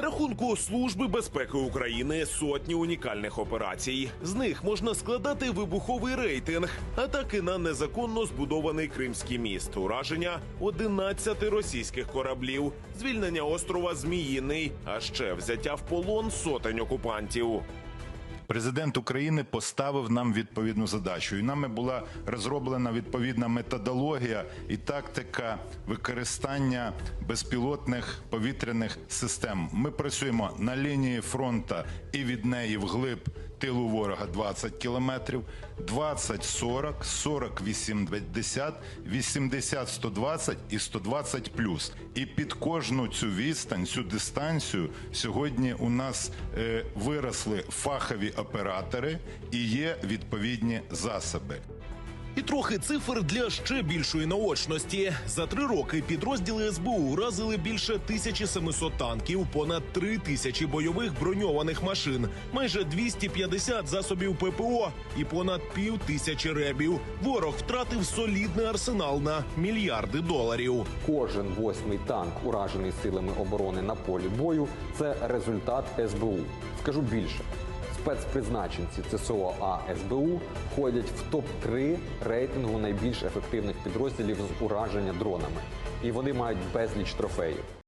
Рахунку Служби безпеки України сотні унікальних операцій. З них можна складати вибуховий рейтинг, атаки на незаконно збудований Кримський міст, ураження 11 російських кораблів, звільнення острова Зміїний, а ще взяття в полон сотень окупантів. Президент України поставив нам відповідну задачу, і нами була розроблена відповідна методологія і тактика використання безпілотних повітряних систем. Ми працюємо на лінії фронту і від неї вглиб тилу ворога 20 кілометрів, 20 40, 40 80, 80 120 і 120 плюс. І під кожну цю відстань, цю дистанцію сьогодні у нас е, виросли фахові оператори і є відповідні засоби. І трохи цифр для ще більшої наочності. За три роки підрозділи СБУ уразили більше 1700 танків, понад 3 тисячі бойових броньованих машин, майже 250 засобів ППО і понад пів тисячі ребів. Ворог втратив солідний арсенал на мільярди доларів. Кожен восьмий танк, уражений силами оборони на полі бою, це результат СБУ. Скажу більше. Спецпризначенці ЦСО А СБУ входять в топ-3 рейтингу найбільш ефективних підрозділів з ураження дронами. І вони мають безліч трофеїв.